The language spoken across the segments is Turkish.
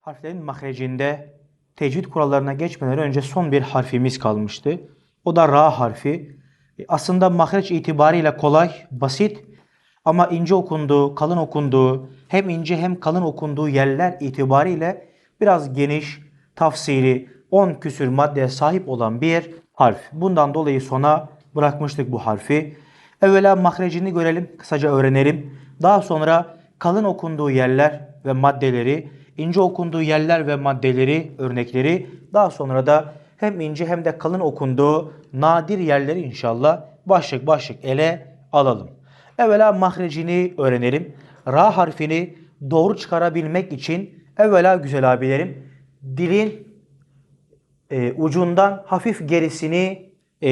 Harflerin mahrecinde tecvid kurallarına geçmeden önce son bir harfimiz kalmıştı. O da ra harfi. E, Aslında mahreç itibariyle kolay, basit ama ince okunduğu, kalın okunduğu, hem ince hem kalın okunduğu yerler itibariyle biraz geniş, tafsiri, 10 küsür maddeye sahip olan bir harf. Bundan dolayı sona bırakmıştık bu harfi. Evvela mahrecini görelim, kısaca öğrenelim. Daha sonra kalın okunduğu yerler ve maddeleri, ince okunduğu yerler ve maddeleri, örnekleri, daha sonra da hem ince hem de kalın okunduğu nadir yerleri inşallah başlık başlık ele alalım. Evvela mahrecini öğrenelim. Ra harfini doğru çıkarabilmek için evvela güzel abilerim dilin e, ucundan hafif gerisini e,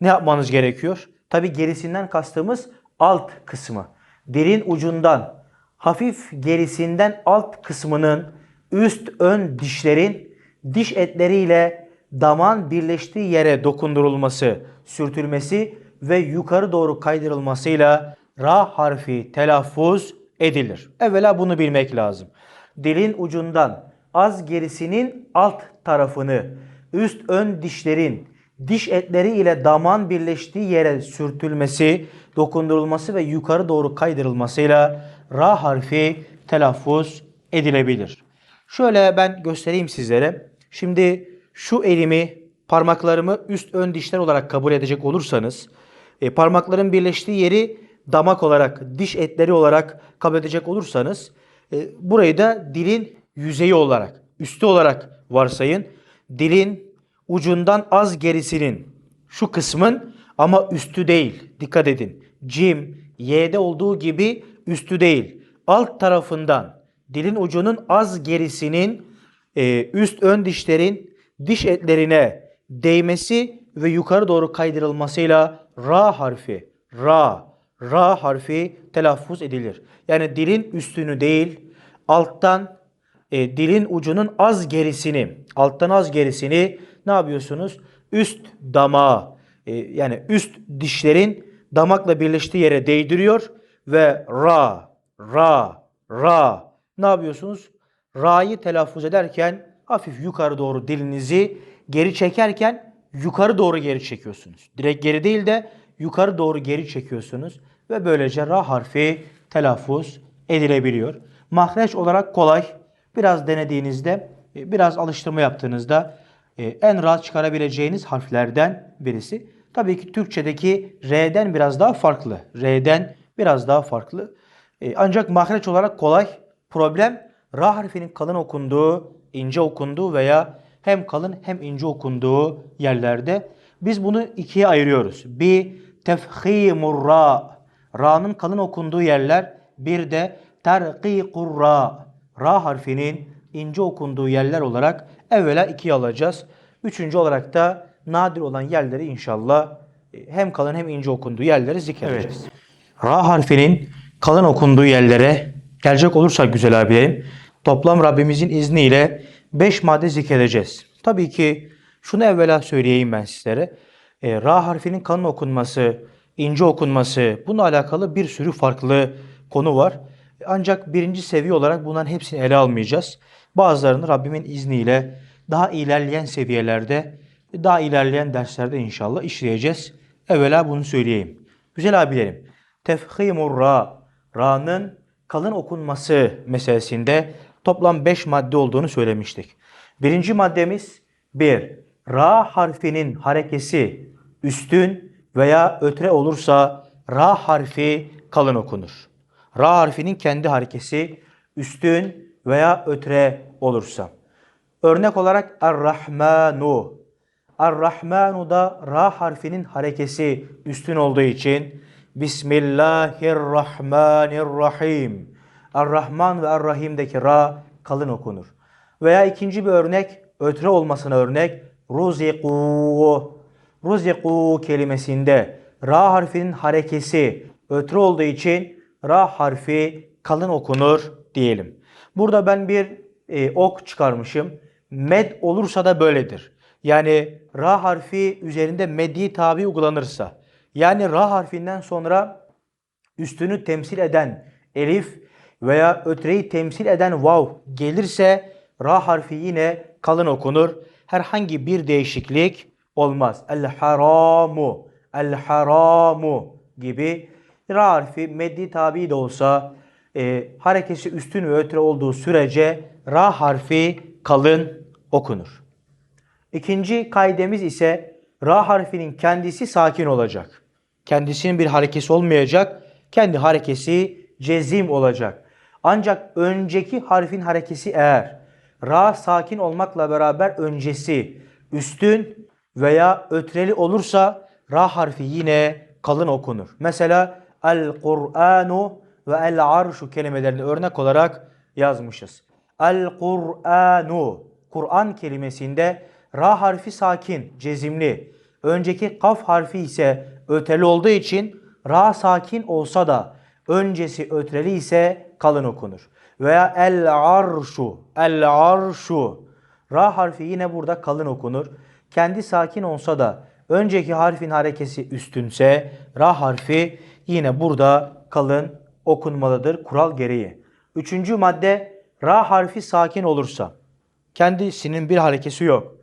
ne yapmanız gerekiyor? Tabi gerisinden kastımız alt kısmı. Dilin ucundan hafif gerisinden alt kısmının üst ön dişlerin diş etleriyle daman birleştiği yere dokundurulması, sürtülmesi ve yukarı doğru kaydırılmasıyla ra harfi telaffuz edilir. Evvela bunu bilmek lazım. Dilin ucundan az gerisinin alt tarafını üst ön dişlerin diş etleri ile daman birleştiği yere sürtülmesi, dokundurulması ve yukarı doğru kaydırılmasıyla ra harfi telaffuz edilebilir. Şöyle ben göstereyim sizlere. Şimdi şu elimi parmaklarımı üst ön dişler olarak kabul edecek olursanız e, parmakların birleştiği yeri damak olarak, diş etleri olarak kabul edecek olursanız e, burayı da dilin yüzeyi olarak, üstü olarak varsayın. Dilin ucundan az gerisinin şu kısmın ama üstü değil. Dikkat edin. Cim, Y'de olduğu gibi üstü değil. Alt tarafından dilin ucunun az gerisinin e, üst ön dişlerin diş etlerine değmesi ve yukarı doğru kaydırılmasıyla ra harfi, ra, ra harfi telaffuz edilir. Yani dilin üstünü değil, alttan e, dilin ucunun az gerisini, alttan az gerisini ne yapıyorsunuz? Üst damağa, e, yani üst dişlerin damakla birleştiği yere değdiriyor ve ra, ra, ra ne yapıyorsunuz? Ra'yı telaffuz ederken hafif yukarı doğru dilinizi geri çekerken yukarı doğru geri çekiyorsunuz. Direkt geri değil de yukarı doğru geri çekiyorsunuz ve böylece ra harfi telaffuz edilebiliyor. Mahreç olarak kolay. Biraz denediğinizde, e, biraz alıştırma yaptığınızda en rahat çıkarabileceğiniz harflerden birisi. Tabii ki Türkçedeki R'den biraz daha farklı. R'den biraz daha farklı. E, Ancak mahreç olarak kolay. Problem Ra harfinin kalın okunduğu, ince okunduğu veya hem kalın hem ince okunduğu yerlerde biz bunu ikiye ayırıyoruz. Bir tefhimur ra. Ra'nın kalın okunduğu yerler. Bir de terkikur ra. Ra harfinin ince okunduğu yerler olarak evvela ikiye alacağız. Üçüncü olarak da nadir olan yerleri inşallah e, hem kalın hem ince okunduğu yerleri zikredeceğiz. Ra harfinin kalın okunduğu yerlere gelecek olursak güzel abilerim toplam Rabbimizin izniyle 5 madde zikredeceğiz. Tabii ki şunu evvela söyleyeyim ben sizlere. E, Ra harfinin kalın okunması, ince okunması bununla alakalı bir sürü farklı konu var. Ancak birinci seviye olarak bunların hepsini ele almayacağız. Bazılarını Rabbimin izniyle daha ilerleyen seviyelerde, daha ilerleyen derslerde inşallah işleyeceğiz. Evvela bunu söyleyeyim. Güzel abilerim, tefhimur ra, ra'nın kalın okunması meselesinde toplam 5 madde olduğunu söylemiştik. Birinci maddemiz 1. Ra harfinin harekesi üstün veya ötre olursa ra harfi kalın okunur. Ra harfinin kendi harekesi üstün veya ötre olursa. Örnek olarak Er-Rahmanu. Er-Rahmanu da ra harfinin harekesi üstün olduğu için Bismillahirrahmanirrahim. Er-Rahman ve Er-Rahim'deki ra kalın okunur. Veya ikinci bir örnek, ötre olmasına örnek ruziku. Ruziku kelimesinde ra harfinin harekesi ötre olduğu için ra harfi kalın okunur diyelim. Burada ben bir e, ok çıkarmışım. Med olursa da böyledir. Yani ra harfi üzerinde meddi tabi uygulanırsa Yani ra harfinden sonra üstünü temsil eden elif veya ötreyi temsil eden vav gelirse ra harfi yine kalın okunur. Herhangi bir değişiklik olmaz. El haramu, el haramu gibi ra harfi meddi tabi de olsa e, harekesi üstün ve ötre olduğu sürece ra harfi kalın okunur. İkinci kaidemiz ise ra harfinin kendisi sakin olacak. Kendisinin bir harekesi olmayacak. Kendi harekesi cezim olacak. Ancak önceki harfin harekesi eğer ra sakin olmakla beraber öncesi üstün veya ötreli olursa ra harfi yine kalın okunur. Mesela el Kur'anu ve el arşu kelimelerini örnek olarak yazmışız. El Kur'anu Kur'an kelimesinde ra harfi sakin, cezimli. Önceki kaf harfi ise öteli olduğu için ra sakin olsa da öncesi ötreli ise kalın okunur. Veya el arşu, el arşu. Ra harfi yine burada kalın okunur. Kendi sakin olsa da önceki harfin harekesi üstünse ra harfi yine burada kalın okunmalıdır kural gereği. Üçüncü madde ra harfi sakin olursa kendisinin bir harekesi yok.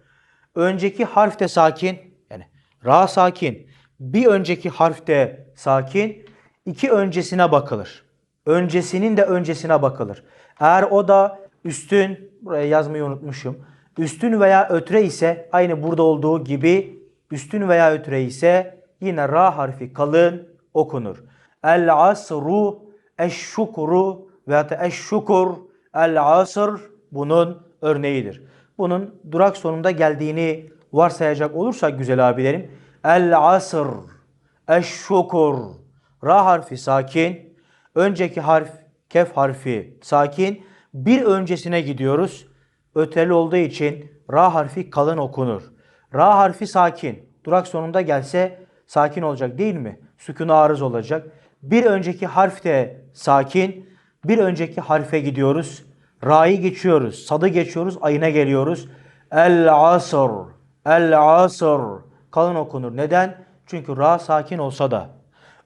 Önceki harf de sakin yani ra sakin. Bir önceki harf de sakin. iki öncesine bakılır. Öncesinin de öncesine bakılır. Eğer o da üstün, buraya yazmayı unutmuşum. Üstün veya ötre ise aynı burada olduğu gibi üstün veya ötre ise yine ra harfi kalın okunur. El asru, eşşukru veya da eşşukur, el asr bunun örneğidir. Bunun durak sonunda geldiğini varsayacak olursak güzel abilerim. El asr, eşşukur, ra harfi sakin, önceki harf kef harfi sakin, bir öncesine gidiyoruz. Öteli olduğu için ra harfi kalın okunur. Ra harfi sakin. Durak sonunda gelse sakin olacak değil mi? Sükun arız olacak. Bir önceki harf de sakin. Bir önceki harfe gidiyoruz. Ra'yı geçiyoruz. Sadı geçiyoruz. Ayına geliyoruz. El asr. El asr. Kalın okunur. Neden? Çünkü ra sakin olsa da,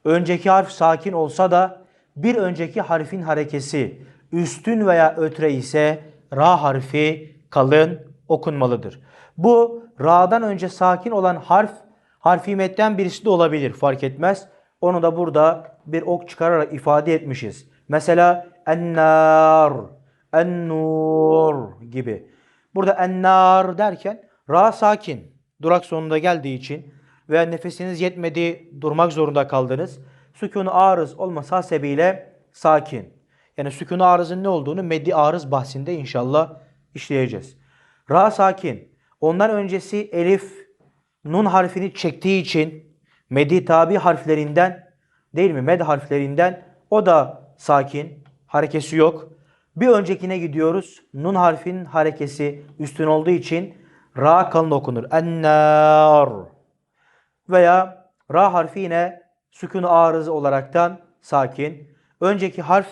önceki harf sakin olsa da bir önceki harfin harekesi üstün veya ötre ise ra harfi kalın okunmalıdır. Bu ra'dan önce sakin olan harf harfi metten birisi de olabilir fark etmez. Onu da burada bir ok çıkararak ifade etmişiz. Mesela ennar, ennur gibi. Burada ennar derken ra sakin durak sonunda geldiği için veya nefesiniz yetmedi durmak zorunda kaldınız. Sükun-u arız olması hasebiyle sakin. Yani sükun-u arızın ne olduğunu meddi arız bahsinde inşallah işleyeceğiz. Ra sakin. Ondan öncesi elif nun harfini çektiği için meddi tabi harflerinden değil mi? Med harflerinden o da sakin. Harekesi yok. Bir öncekine gidiyoruz. Nun harfin harekesi üstün olduğu için ra kalın okunur. Ennar. Veya ra harfi yine sükun arızı olaraktan sakin. Önceki harf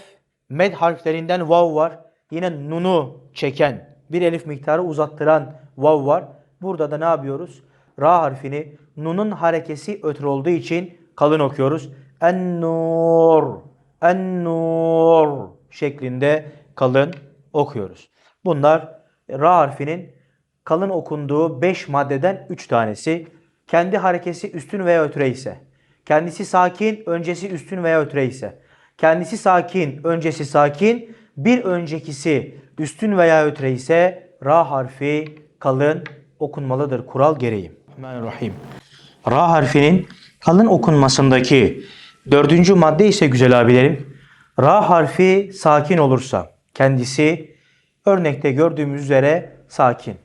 med harflerinden vav var. Yine nunu çeken bir elif miktarı uzattıran vav var. Burada da ne yapıyoruz? Ra harfini nunun harekesi ötür olduğu için kalın okuyoruz. En-nur, en-nur şeklinde kalın okuyoruz. Bunlar ra harfinin kalın okunduğu 5 maddeden 3 tanesi. Kendi harekesi üstün veya ötüre ise, kendisi sakin, öncesi üstün veya ötüre ise, kendisi sakin, öncesi sakin, bir öncekisi üstün veya ötüre ise ra harfi kalın okunmalıdır kural gereği. Rahim. Ra harfinin kalın okunmasındaki dördüncü madde ise güzel abilerim. Ra harfi sakin olursa kendisi örnekte gördüğümüz üzere sakin.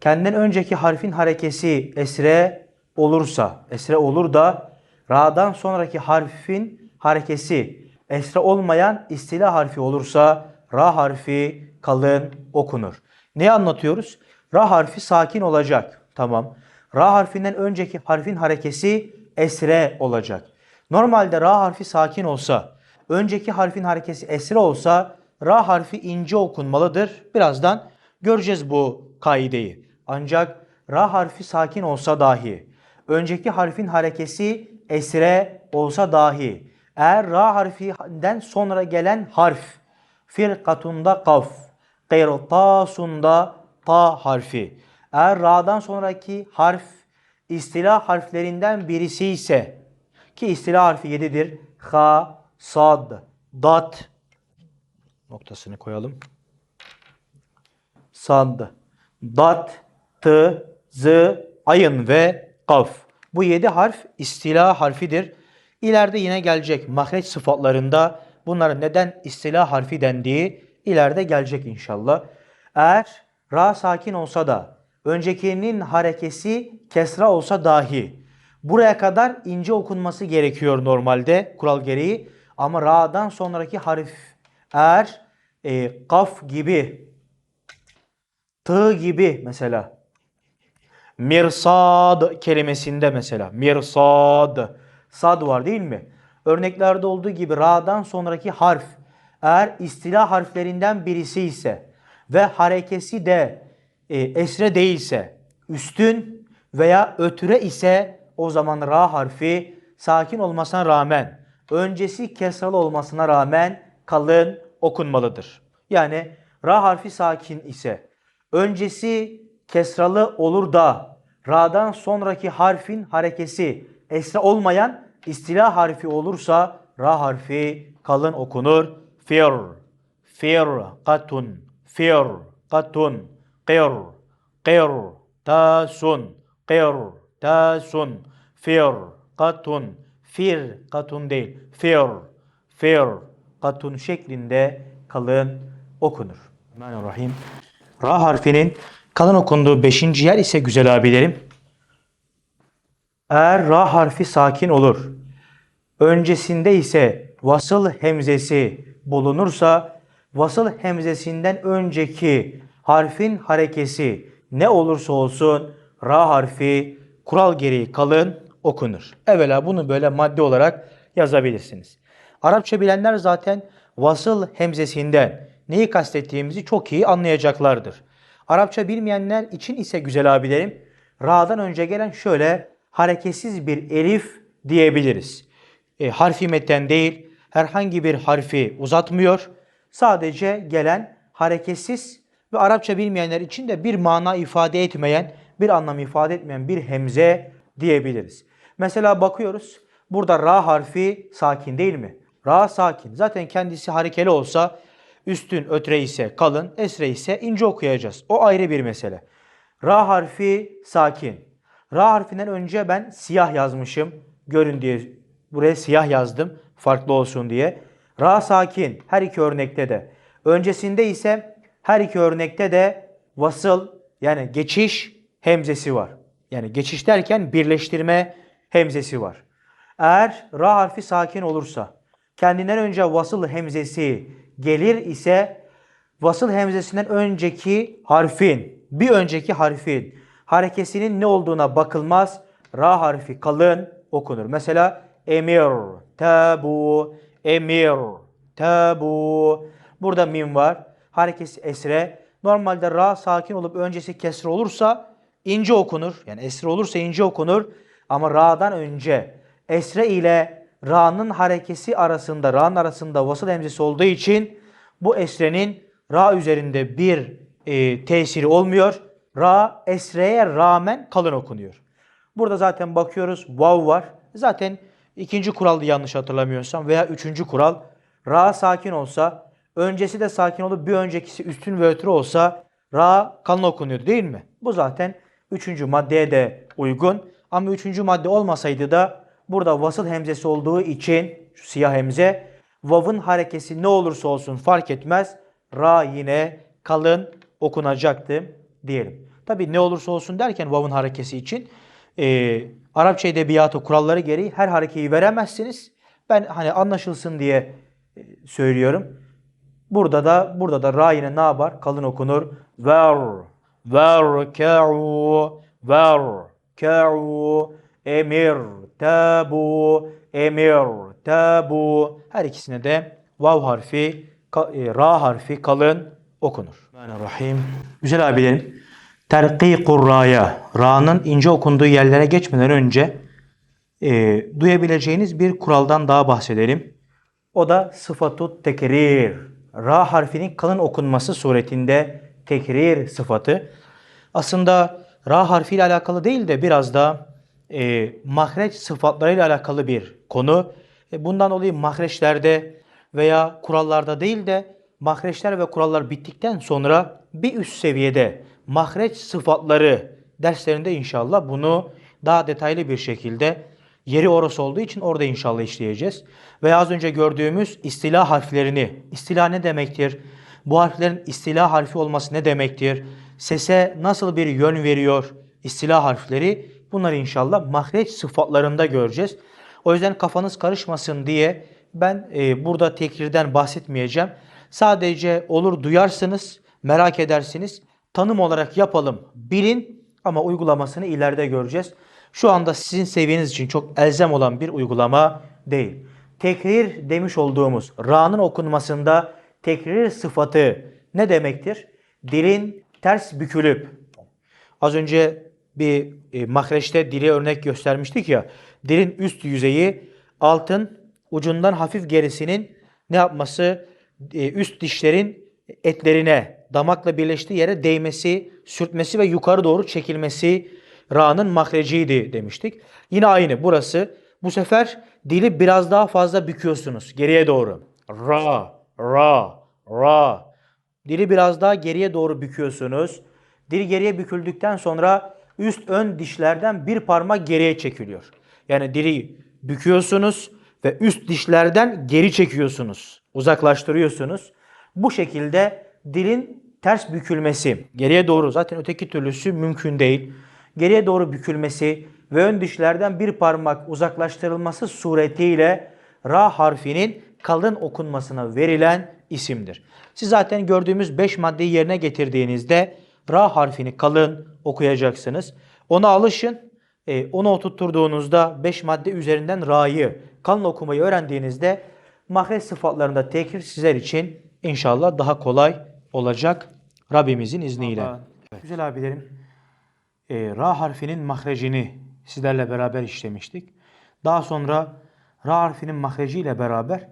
Kendinden önceki harfin harekesi esre olursa, esre olur da ra'dan sonraki harfin harekesi esre olmayan istila harfi olursa ra harfi kalın okunur. Ne anlatıyoruz? Ra harfi sakin olacak. Tamam. Ra harfinden önceki harfin harekesi esre olacak. Normalde ra harfi sakin olsa, önceki harfin harekesi esre olsa ra harfi ince okunmalıdır. Birazdan göreceğiz bu kaideyi. Ancak ra harfi sakin olsa dahi önceki harfin harekesi esre olsa dahi eğer ra harfinden sonra gelen harf firkatunda kaf, qirtasunda ta harfi. Eğer ra'dan sonraki harf istilah harflerinden birisi ise ki istilah harfi 7'dir. Ha, sad, dat noktasını koyalım. Sad, dat, t, z, ayın ve kaf. Bu yedi harf istila harfidir. İleride yine gelecek mahreç sıfatlarında bunların neden istila harfi dendiği ileride gelecek inşallah. Eğer ra sakin olsa da öncekinin harekesi kesra olsa dahi buraya kadar ince okunması gerekiyor normalde kural gereği. Ama ra'dan sonraki harf eğer e, kaf gibi tı gibi mesela Mirsad kelimesinde mesela. Mirsad. Sad var değil mi? Örneklerde olduğu gibi ra'dan sonraki harf eğer istilah harflerinden birisi ise ve harekesi de e, esre değilse, üstün veya ötüre ise o zaman ra harfi sakin olmasına rağmen, öncesi kesralı olmasına rağmen kalın okunmalıdır. Yani ra harfi sakin ise, öncesi kesralı olur da ra'dan sonraki harfin harekesi esre olmayan istila harfi olursa ra harfi kalın okunur. Fir, fir, katun, fir, katun, qir, qir, tasun, qir, tasun, fir, katun, fir, katun değil, fir, fir, katun şeklinde kalın okunur. Bismillahirrahmanirrahim. Ra harfinin kalın okunduğu beşinci yer ise güzel abilerim. Eğer ra harfi sakin olur, öncesinde ise vasıl hemzesi bulunursa, vasıl hemzesinden önceki harfin harekesi ne olursa olsun ra harfi kural gereği kalın okunur. Evvela bunu böyle madde olarak yazabilirsiniz. Arapça bilenler zaten vasıl hemzesinden neyi kastettiğimizi çok iyi anlayacaklardır. Arapça bilmeyenler için ise güzel abilerim, ra'dan önce gelen şöyle hareketsiz bir elif diyebiliriz. E, harfi metten değil, herhangi bir harfi uzatmıyor. Sadece gelen hareketsiz ve Arapça bilmeyenler için de bir mana ifade etmeyen, bir anlam ifade etmeyen bir hemze diyebiliriz. Mesela bakıyoruz, burada ra harfi sakin değil mi? Ra sakin. Zaten kendisi harekeli olsa üstün ötre ise kalın, esre ise ince okuyacağız. O ayrı bir mesele. Ra harfi sakin. Ra harfinden önce ben siyah yazmışım. Görün diye buraya siyah yazdım. Farklı olsun diye. Ra sakin her iki örnekte de. Öncesinde ise her iki örnekte de vasıl yani geçiş hemzesi var. Yani geçiş derken birleştirme hemzesi var. Eğer ra harfi sakin olursa kendinden önce vasıl hemzesi gelir ise vasıl hemzesinden önceki harfin, bir önceki harfin harekesinin ne olduğuna bakılmaz. Ra harfi kalın okunur. Mesela emir, tabu, emir, tabu. Burada mim var. Harekesi esre. Normalde ra sakin olup öncesi kesre olursa ince okunur. Yani esre olursa ince okunur. Ama ra'dan önce esre ile ra'nın harekesi arasında, ra'nın arasında vasıl hemzesi olduğu için bu esrenin ra üzerinde bir e, tesiri olmuyor. Ra esreye rağmen kalın okunuyor. Burada zaten bakıyoruz vav var. Zaten ikinci kuraldı yanlış hatırlamıyorsam veya üçüncü kural. Ra sakin olsa, öncesi de sakin olup bir öncekisi üstün ve ötürü olsa ra kalın okunuyor değil mi? Bu zaten üçüncü maddeye de uygun. Ama üçüncü madde olmasaydı da burada vasıl hemzesi olduğu için şu siyah hemze vav'ın harekesi ne olursa olsun fark etmez. Ra yine kalın okunacaktı diyelim. Tabi ne olursa olsun derken vav'ın harekesi için e, Arapça edebiyatı kuralları gereği her harekeyi veremezsiniz. Ben hani anlaşılsın diye e, söylüyorum. Burada da burada da ra yine ne yapar? Kalın okunur. Ver, ver, ka'u, ver, ka'u, emir, tabu, emir, tabu. Her ikisine de vav harfi, e, ra harfi kalın okunur. Bismillahirrahmanirrahim. Güzel abilerim. Terkikur ra'ya, ra'nın ince okunduğu yerlere geçmeden önce e, duyabileceğiniz bir kuraldan daha bahsedelim. O da sıfatut tekrir. Ra harfinin kalın okunması suretinde tekrir sıfatı. Aslında ra harfiyle alakalı değil de biraz da e, mahreç sıfatlarıyla alakalı bir konu. E, bundan dolayı mahreçlerde veya kurallarda değil de mahreçler ve kurallar bittikten sonra bir üst seviyede mahreç sıfatları derslerinde inşallah bunu daha detaylı bir şekilde yeri orası olduğu için orada inşallah işleyeceğiz. Ve az önce gördüğümüz istilah harflerini, istilah ne demektir? Bu harflerin istilah harfi olması ne demektir? Sese nasıl bir yön veriyor istilah harfleri? Bunları inşallah mahreç sıfatlarında göreceğiz. O yüzden kafanız karışmasın diye ben e, burada tekrirden bahsetmeyeceğim. Sadece olur duyarsınız, merak edersiniz. Tanım olarak yapalım, bilin ama uygulamasını ileride göreceğiz. Şu anda sizin seviyeniz için çok elzem olan bir uygulama değil. Tekrir demiş olduğumuz ra'nın okunmasında tekrir sıfatı ne demektir? Dilin ters bükülüp az önce bir e, mahreçte dili örnek göstermiştik ya. Dilin üst yüzeyi altın ucundan hafif gerisinin ne yapması? E, üst dişlerin etlerine damakla birleştiği yere değmesi, sürtmesi ve yukarı doğru çekilmesi ra'nın mahreciydi demiştik. Yine aynı burası. Bu sefer dili biraz daha fazla büküyorsunuz geriye doğru. Ra, ra, ra. Dili biraz daha geriye doğru büküyorsunuz. Dil geriye büküldükten sonra üst ön dişlerden bir parmak geriye çekiliyor. Yani dili büküyorsunuz ve üst dişlerden geri çekiyorsunuz. Uzaklaştırıyorsunuz. Bu şekilde dilin ters bükülmesi, geriye doğru zaten öteki türlüsü mümkün değil. Geriye doğru bükülmesi ve ön dişlerden bir parmak uzaklaştırılması suretiyle ra harfinin kalın okunmasına verilen isimdir. Siz zaten gördüğümüz 5 maddeyi yerine getirdiğinizde ra harfini kalın okuyacaksınız. Ona alışın. E, onu oturtturduğunuzda 5 madde üzerinden ra'yı kalın okumayı öğrendiğinizde mahreç sıfatlarında tekrir sizler için inşallah daha kolay olacak Rabbimizin izniyle. Evet. Güzel abilerim, e, ra harfinin mahrecini sizlerle beraber işlemiştik. Daha sonra ra harfinin mahreciyle beraber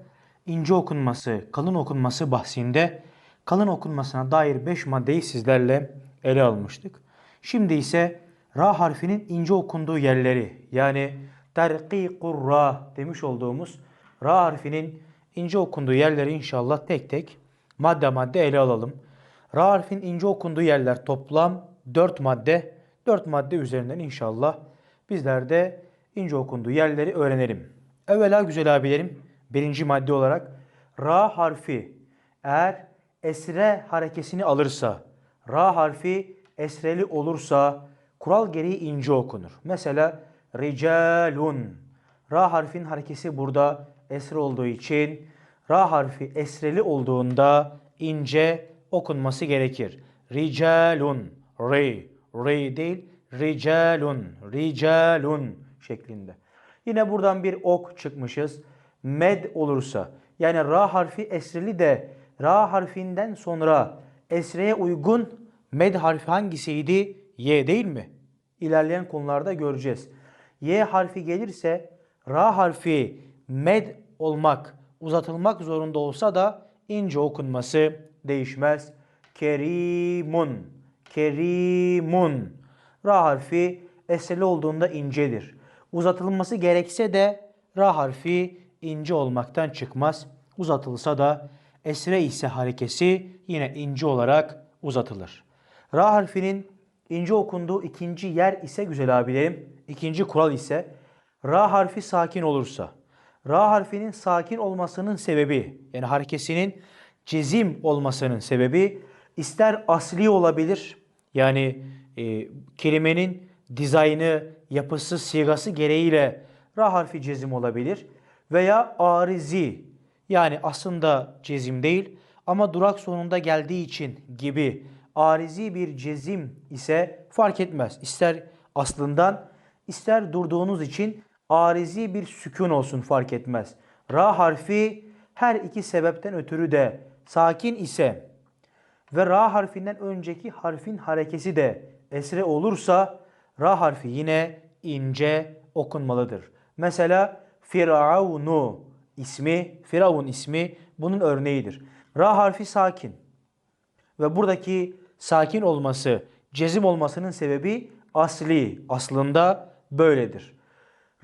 ince okunması, kalın okunması bahsinde kalın okunmasına dair 5 maddeyi sizlerle ele almıştık. Şimdi ise ra harfinin ince okunduğu yerleri yani terkikur ra demiş olduğumuz ra harfinin ince okunduğu yerleri inşallah tek tek madde madde ele alalım. Ra harfin ince okunduğu yerler toplam 4 madde. 4 madde üzerinden inşallah bizler de ince okunduğu yerleri öğrenelim. Evvela güzel abilerim birinci madde olarak ra harfi eğer esre harekesini alırsa, ra harfi esreli olursa kural gereği ince okunur. Mesela ricalun. Ra harfin harekesi burada esre olduğu için ra harfi esreli olduğunda ince okunması gerekir. Ricalun. Re. Re değil. Ricalun. Ricalun şeklinde. Yine buradan bir ok çıkmışız. Med olursa yani ra harfi esreli de ra harfinden sonra esreye uygun med harfi hangisiydi? Y değil mi? İlerleyen konularda göreceğiz. Y harfi gelirse ra harfi med olmak, uzatılmak zorunda olsa da ince okunması değişmez. Kerimun, kerimun. Ra harfi esreli olduğunda incedir. Uzatılması gerekse de ra harfi ince olmaktan çıkmaz. Uzatılsa da esre ise harekesi yine ince olarak uzatılır. Ra harfinin ince okunduğu ikinci yer ise güzel abilerim. İkinci kural ise ra harfi sakin olursa. Ra harfinin sakin olmasının sebebi yani harekesinin cezim olmasının sebebi ister asli olabilir yani e, kelimenin dizaynı, yapısı, sigası gereğiyle ra harfi cezim olabilir veya arizi yani aslında cezim değil ama durak sonunda geldiği için gibi arizi bir cezim ise fark etmez. İster aslından ister durduğunuz için arizi bir sükun olsun fark etmez. Ra harfi her iki sebepten ötürü de sakin ise ve ra harfinden önceki harfin harekesi de esre olursa ra harfi yine ince okunmalıdır. Mesela Firavunu ismi, Firavun ismi bunun örneğidir. Ra harfi sakin. Ve buradaki sakin olması, cezim olmasının sebebi asli, aslında böyledir.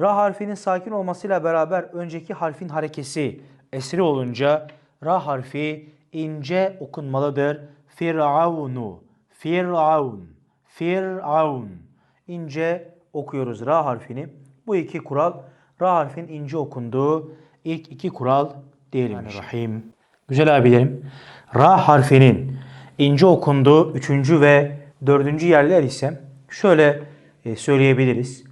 Ra harfinin sakin olmasıyla beraber önceki harfin harekesi esri olunca ra harfi ince okunmalıdır. Firavunu, Firavun, Firavun. İnce okuyoruz ra harfini. Bu iki kural ra harfin ince okunduğu ilk iki kural diyelim. Rahim. Güzel abilerim. Ra harfinin ince okunduğu üçüncü ve dördüncü yerler ise şöyle e, söyleyebiliriz.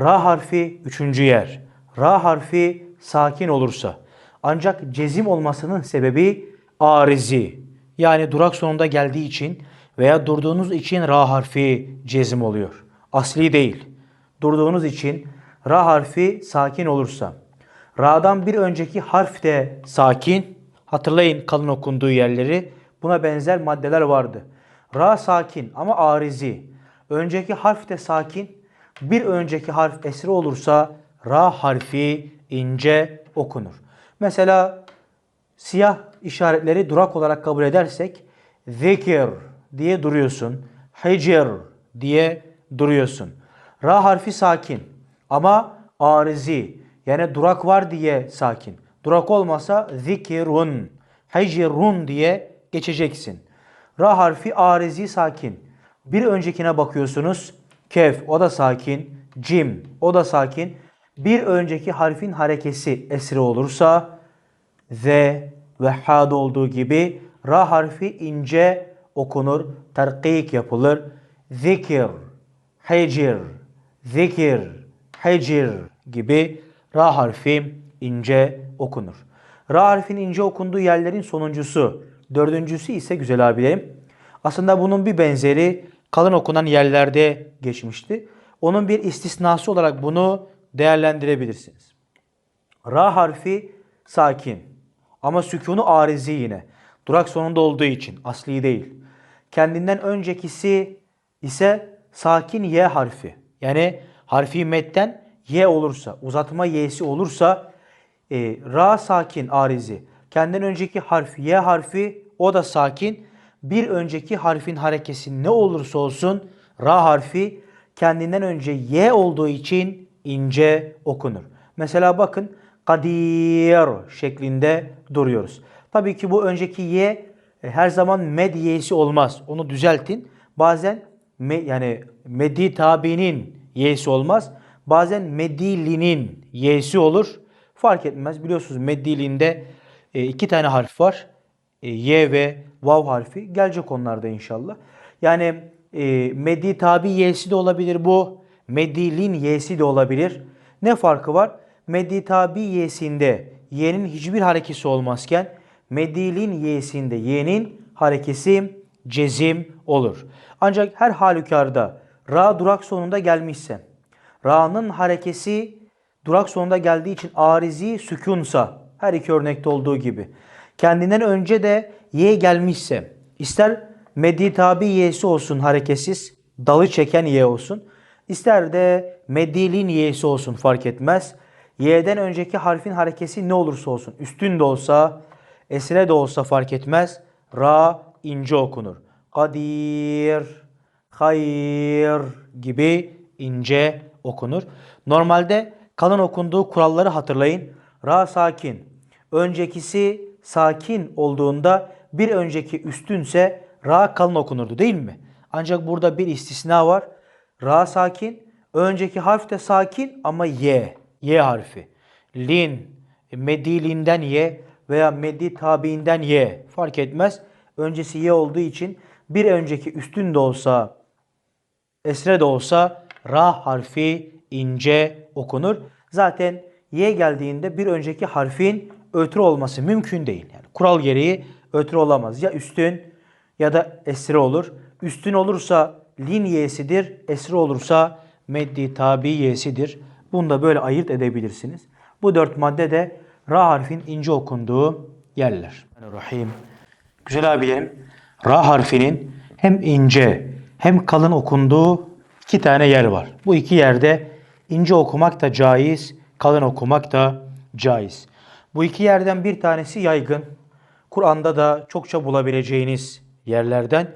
Ra harfi üçüncü yer. Ra harfi sakin olursa ancak cezim olmasının sebebi arizi. Yani durak sonunda geldiği için veya durduğunuz için ra harfi cezim oluyor. Asli değil. Durduğunuz için ra harfi sakin olursa. Ra'dan bir önceki harf de sakin. Hatırlayın kalın okunduğu yerleri. Buna benzer maddeler vardı. Ra sakin ama arizi. Önceki harf de sakin. Bir önceki harf esri olursa ra harfi ince okunur. Mesela siyah işaretleri durak olarak kabul edersek zikir diye duruyorsun. Hicr diye duruyorsun. Ra harfi sakin ama arizi yani durak var diye sakin. Durak olmasa zikirun, hicrun diye geçeceksin. Ra harfi arizi sakin. Bir öncekine bakıyorsunuz. Kef o da sakin. Cim o da sakin. Bir önceki harfin harekesi esri olursa Z ve had olduğu gibi ra harfi ince okunur, terkik yapılır. Zikir, hicr, zikir, hicr gibi ra harfi ince okunur. Ra harfin ince okunduğu yerlerin sonuncusu, dördüncüsü ise güzel abilerim. Aslında bunun bir benzeri kalın okunan yerlerde geçmişti. Onun bir istisnası olarak bunu değerlendirebilirsiniz. Ra harfi sakin ama sükunu arizi yine. Durak sonunda olduğu için asli değil. Kendinden öncekisi ise sakin y harfi. Yani harfi metten y olursa, uzatma y'si olursa e, ra sakin arizi. Kendinden önceki harf y harfi o da sakin. Bir önceki harfin harekesi ne olursa olsun ra harfi kendinden önce y olduğu için ince okunur. Mesela bakın kadir şeklinde duruyoruz. Tabii ki bu önceki y e, her zaman med y'si olmaz. Onu düzeltin. Bazen me, yani meddi tabinin y'si olmaz. Bazen medilinin y'si olur. Fark etmez. Biliyorsunuz meddilinde e, iki tane harf var. E, y ve vav harfi. Gelecek onlarda inşallah. Yani e, meddi tabi y'si de olabilir bu. Medilin y'si de olabilir. Ne farkı var? Meddi tabi y'sinde y'nin hiçbir harekesi olmazken medilin y'sinde y'nin harekesi cezim olur. Ancak her halükarda ra durak sonunda gelmişse, ra'nın harekesi durak sonunda geldiği için arizi sükunsa, her iki örnekte olduğu gibi, kendinden önce de y gelmişse, ister meddi tabi olsun hareketsiz, dalı çeken y olsun, ister de meddilin y'si olsun fark etmez. Y'den önceki harfin harekesi ne olursa olsun, üstün de olsa, esre de olsa fark etmez. Ra ince okunur. Kadir, hayır gibi ince okunur. Normalde kalın okunduğu kuralları hatırlayın. Ra sakin. Öncekisi sakin olduğunda bir önceki üstünse ra kalın okunurdu değil mi? Ancak burada bir istisna var. Ra sakin. Önceki harf de sakin ama y. Y harfi. Lin, medilinden y veya meddi tabiinden y fark etmez. Öncesi y olduğu için bir önceki üstün de olsa esre de olsa ra harfi ince okunur. Zaten y geldiğinde bir önceki harfin ötürü olması mümkün değil. Yani kural gereği ötürü olamaz. Ya üstün ya da esre olur. Üstün olursa lin y'sidir. Esre olursa meddi tabi y'sidir. Bunu da böyle ayırt edebilirsiniz. Bu dört madde de ra harfin ince okunduğu yerler. Rahim. Güzel abilerim. Ra harfinin hem ince hem kalın okunduğu iki tane yer var. Bu iki yerde ince okumak da caiz, kalın okumak da caiz. Bu iki yerden bir tanesi yaygın. Kur'an'da da çokça bulabileceğiniz yerlerden.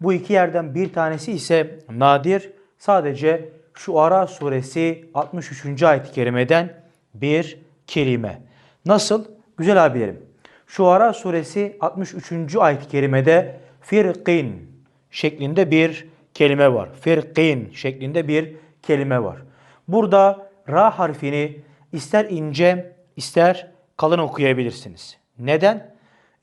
Bu iki yerden bir tanesi ise nadir. Sadece Şuara suresi 63. ayet-i kerimeden bir kelime. Nasıl? Güzel abilerim. Şuara suresi 63. ayet-i kerimede firqin şeklinde bir kelime var. Firqin şeklinde bir kelime var. Burada ra harfini ister ince ister kalın okuyabilirsiniz. Neden?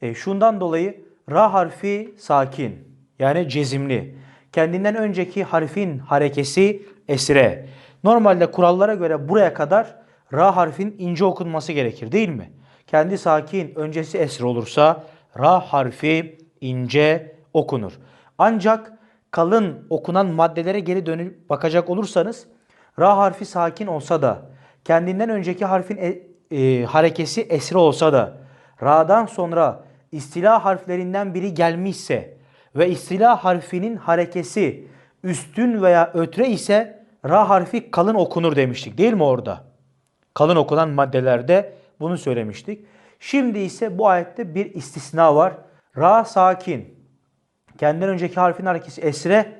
E, şundan dolayı ra harfi sakin yani cezimli. Kendinden önceki harfin harekesi esre. Normalde kurallara göre buraya kadar ra harfin ince okunması gerekir değil mi? Kendi sakin öncesi esre olursa ra harfi ince okunur. Ancak kalın okunan maddelere geri dönüp bakacak olursanız ra harfi sakin olsa da kendinden önceki harfin e, e, harekesi esre olsa da ra'dan sonra istila harflerinden biri gelmişse ve istila harfinin harekesi üstün veya ötre ise ra harfi kalın okunur demiştik değil mi orada? Kalın okunan maddelerde bunu söylemiştik. Şimdi ise bu ayette bir istisna var. Ra sakin. Kendinden önceki harfin harekesi esre.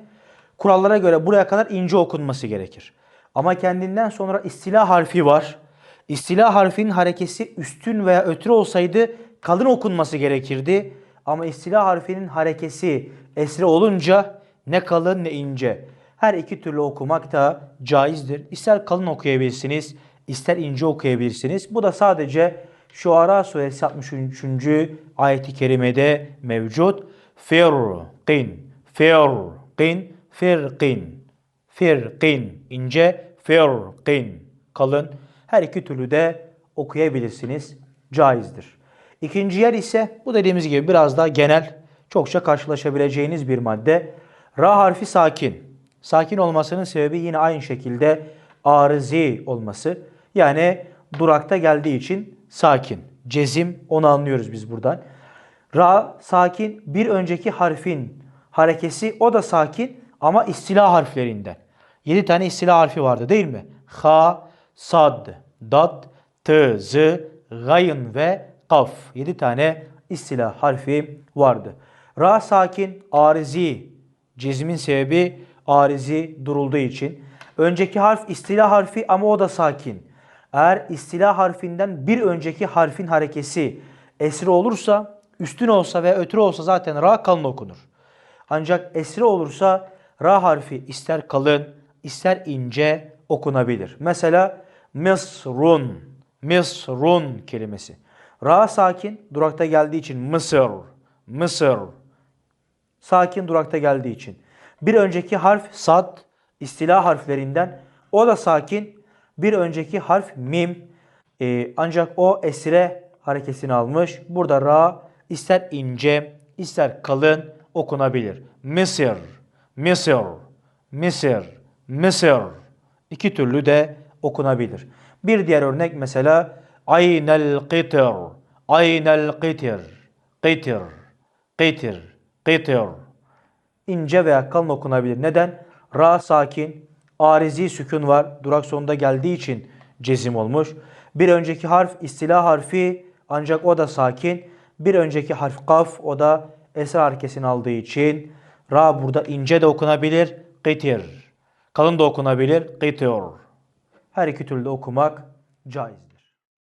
Kurallara göre buraya kadar ince okunması gerekir. Ama kendinden sonra istila harfi var. İstila harfinin harekesi üstün veya ötre olsaydı kalın okunması gerekirdi. Ama istila harfinin harekesi esre olunca ne kalın ne ince. Her iki türlü okumak da caizdir. İster kalın okuyabilirsiniz, ister ince okuyabilirsiniz. Bu da sadece Şuara suresi 63. ayeti kerimede mevcut. Firqin, firqin, firqin, firqin, ince, firqin, kalın. Her iki türlü de okuyabilirsiniz. Caizdir. İkinci yer ise bu dediğimiz gibi biraz daha genel, çokça karşılaşabileceğiniz bir madde. Ra harfi sakin. Sakin olmasının sebebi yine aynı şekilde arızi olması. Yani durakta geldiği için sakin. Cezim onu anlıyoruz biz buradan. Ra sakin bir önceki harfin harekesi o da sakin ama istila harflerinden. 7 tane istila harfi vardı değil mi? Ha, sad, dad, t, z, gayn ve kaf. 7 tane istila harfi vardı. Ra sakin, arizi. Cezmin sebebi arizi durulduğu için. Önceki harf istila harfi ama o da sakin. Eğer istila harfinden bir önceki harfin harekesi esri olursa, üstün olsa ve ötürü olsa zaten ra kalın okunur. Ancak esri olursa ra harfi ister kalın, ister ince okunabilir. Mesela Mısrun, Mısrun kelimesi. Ra sakin durakta geldiği için Mısır, Mısır. Sakin durakta geldiği için. Bir önceki harf sad, istila harflerinden. O da sakin. Bir önceki harf mim. Ee, ancak o esire harekesini almış. Burada ra ister ince, ister kalın okunabilir. Mısır, Mısır, Mısır, Mısır. İki türlü de okunabilir. Bir diğer örnek mesela Aynel qitr, aynel qitr, qitr, qitr, qitr. İnce veya kalın okunabilir. Neden? Ra sakin, arizi sükun var. Durak sonunda geldiği için cezim olmuş. Bir önceki harf istila harfi ancak o da sakin. Bir önceki harf kaf o da esra harekesini aldığı için ra burada ince de okunabilir. Qitir. Kalın da okunabilir. Qitir. Her iki türlü okumak caiz.